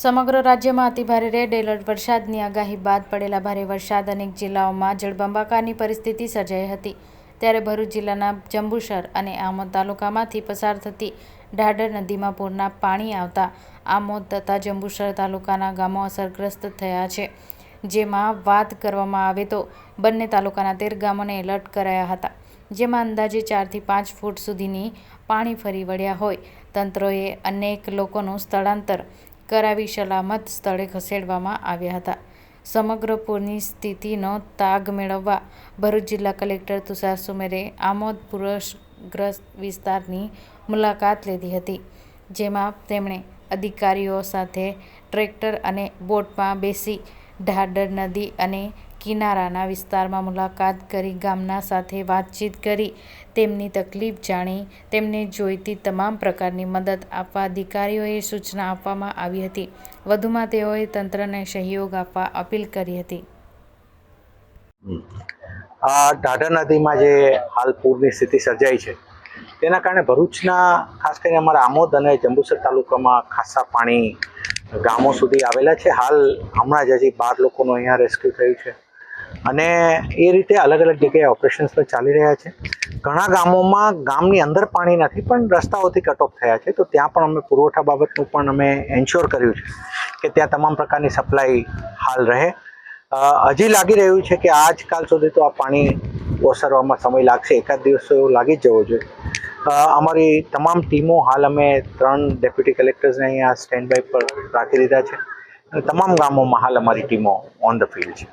સમગ્ર રાજ્યમાં અતિભારે રેડ એલર્ટ વરસાદની આગાહી બાદ પડેલા ભારે વરસાદ અનેક જિલ્લાઓમાં જળબંબાકારની પરિસ્થિતિ સર્જાઈ હતી. ત્યારે ભરૂચ જિલ્લાના જંબુસર અને આમોદ તાલુકામાંથી પસાર થતી ઢાઢર નદીમાં પૂરના પાણી આવતા આમોદ તથા જંબુસર તાલુકાના ગામો અસરગ્રસ્ત થયા છે. જેમાં વાત કરવામાં આવે તો બંને તાલુકાના તેર ગામોને એલર્ટ કરાયા હતા, જેમાં અંદાજે ચારથી પાંચ ફૂટ સુધીની પાણી ફરી વળ્યા હોય. તંત્રોએ અનેક લોકોનું સ્થળાંતર કરાવી સલામત સ્થળે ખસેડવામાં આવ્યા હતા. સમગ્ર પૂરની સ્થિતિનો તાગ મેળવવા ભરૂચ જિલ્લા કલેક્ટર તુષાર સુમેરે આમોદ પૂરગ્રસ્ત વિસ્તારની મુલાકાત લીધી હતી, જેમાં તેમણે અધિકારીઓ સાથે ટ્રેક્ટર અને બોટમાં બેસી ઢાઢર નદી અને કિનારાના વિસ્તારમાં મુલાકાત કરી, ગામના સાથે વાતચીત કરી, તેમની તકલીફ જાણી, તેમને જોઈતી તમામ પ્રકારની મદદ આપવા અધિકારીઓએ સૂચના આપવામાં આવી હતી. વધુમાં તેઓએ તંત્રને સહયોગ આપવા અપીલ કરી હતી. આ ઢાઢર નદીમાં જે હાલ પૂરની સ્થિતિ સર્જાઈ છે, તેના કારણે ભરૂચના ખાસ કરીને અમારા આમોદ અને જંબુસર તાલુકામાં ખાસા પાણી ગામો સુધી આવેલા છે. હાલ હમણાં જ હજી બાર લોકોનું અહીંયા રેસ્ક્યુ થયું છે. અને એ રીતે અલગ અલગ જગ્યાએ ઓપરેશન્સ પણ ચાલી રહ્યા છે. ઘણા ગામોમાં ગામની અંદર પાણી નથી, પણ રસ્તાઓથી કટ ઓફ થયા છે. તો ત્યાં પણ અમે પુરવઠા બાબતનું પણ અમે એન્શ્યોર કર્યું છે કે ત્યાં તમામ પ્રકારની સપ્લાય હાલ રહે. હજી લાગી રહ્યું છે કે આજકાલ સુધી તો આ પાણી ઓસરવામાં સમય લાગશે. એકાદ દિવસ એવું લાગી જ જવો જોઈએ. અમારી તમામ ટીમો હાલ અમે ત્રણ ડેપ્યુટી કલેક્ટર્સને અહીંયા સ્ટેન્ડ બાય પર રાખી દીધા છે. અને તમામ ગામોમાં હાલ અમારી ટીમો ઓન ધ ફિલ્ડ છે.